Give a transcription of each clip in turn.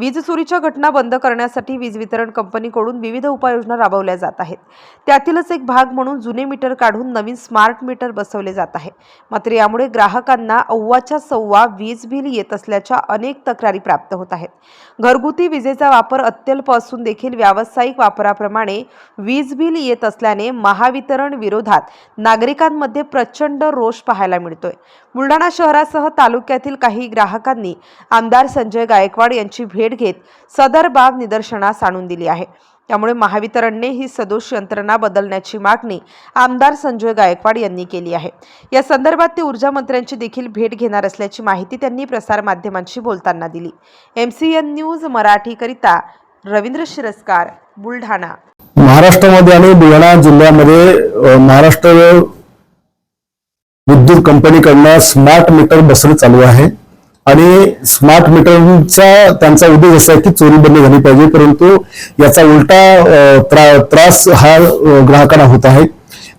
वीज चोरीच्या घटना बंद करण्यासाठी वीज वितरण कंपनीकडून विविध उपाययोजना राबवल्या जात आहेत. त्यातीलच एक भाग म्हणून जुने मीटर काढून नवीन स्मार्ट मीटर बसवले जात आहे. मात्र यामुळे ग्राहकांना अव्वाच्या सव्वा वीज बिल येत असल्याच्या अनेक तक्रारी प्राप्त होत आहेत. घरगुती विजेचा वापर अत्यल्प असून देखील व्यावसायिक वापराप्रमाणे वीज बिल येत असल्याने महावितरण विरोधात नागरिकांमध्ये प्रचंड रोष पाहायला मिळतोय. बुलढाणा शहरासह तालुक्यातील काही ग्राहकांनी आमदार संजय गायकवाड यांची भेट घेत सदर बाब निदर्शनास आणून दिली आहे. त्यामुळे महावितरणने ही सदोष यंत्रणा बदलण्याची मागणी आमदार संजय गायकवाड यांनी केली आहे. या संदर्भात ते ऊर्जा मंत्र्यांची देखील भेट घेणार असल्याची माहिती त्यांनी प्रसारमाध्यमांशी बोलताना दिली. एम सी एन न्यूज मराठीकरिता रवींद्र शिरस्कार बुलढाणा. महाराष्ट्रामध्ये आणि बुलढाणा जिल्ह्यामध्ये महाराष्ट्र विद्युत कंपनीकडनं स्मार्ट मीटर बसणं चालू आहे. आणि स्मार्ट मीटरचा त्यांचा उद्देश असा आहे की चोरी बंद झाली पाहिजे परंतु याचा उलटा त्रा- त्रास हा ग्राहकांना होत आहे.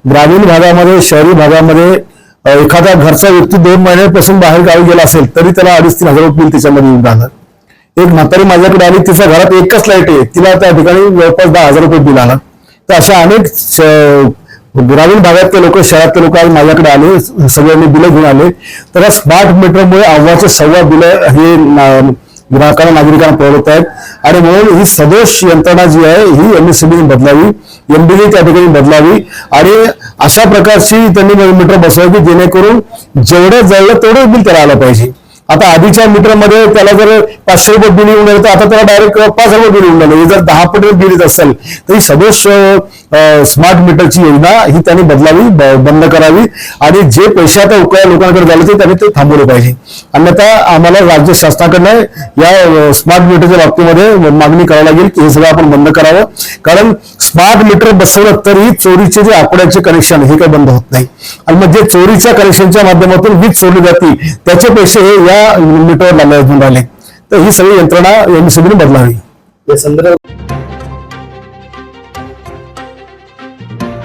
ग्रामीण भागामध्ये शहरी भागामध्ये एखादा घरचा व्यक्ती दोन महिन्यापासून बाहेर गावी गेला असेल तरी त्याला अडीच तीन हजार रुपये त्याच्यामध्ये येऊन राहणार. एक म्हातारी माझ्याकडे आली तिच्या घरात एकच लाइट आहे तिला त्या ठिकाणी जवळपास दहा हजार रुपये बिल आला. तर अशा अनेक श- ग्रामीण भागातले लोक शहरातले लोक आज माझ्याकडे आले सगळ्यांनी बिलं घेऊन आले. तर या स्मार्ट मीटरमुळे अव्वाचे सव्वा बिलं हे ना- ग्राहकांना नागरिकांना परवडत आहेत. आणि म्हणून ही सदोष यंत्रणा जी आहे ही एमएससीबी बदलावी एमबीने त्या ठिकाणी बदलावी. आणि अशा प्रकारची त्यांनी मीटर बसवावी की जेणेकरून जेवढं जळलं तेवढं बिल त्याला आलं पाहिजे. आता आधीच्या मीटरमध्ये त्याला जर पाचशे रुपये बिल येऊन राहिलं तर आता त्याला डायरेक्ट पाच हजार रुपये बिल येऊन राहिलं. हे जर दहा पट बिल येत असेल तर ही सदोष स्मार्ट मीटरची योजना ही त्यांनी बदलावी ब- बंद करावी. आणि जे पैसे आता उकळ्या लोकांकडे झाले ते त्यांनी ते थांबवले पाहिजे. अन्यथा आम्हाला राज्य शासनाकडनं या स्मार्ट मीटरच्या बाबतीमध्ये मागणी करावी लागेल की हे सगळं आपण बंद करावं. कारण स्मार्ट मीटर बसवलं तरी चोरीचे जे आकड्याचे कनेक्शन हे काही बंद होत नाही. आणि मग जे चोरीच्या कनेक्शनच्या माध्यमातून वीज चोरली जाते त्याचे पैसे हे या मीटरवर लागले राहिले तर ही सगळी यंत्रणा एमसीबीने बदलावी या संदर्भात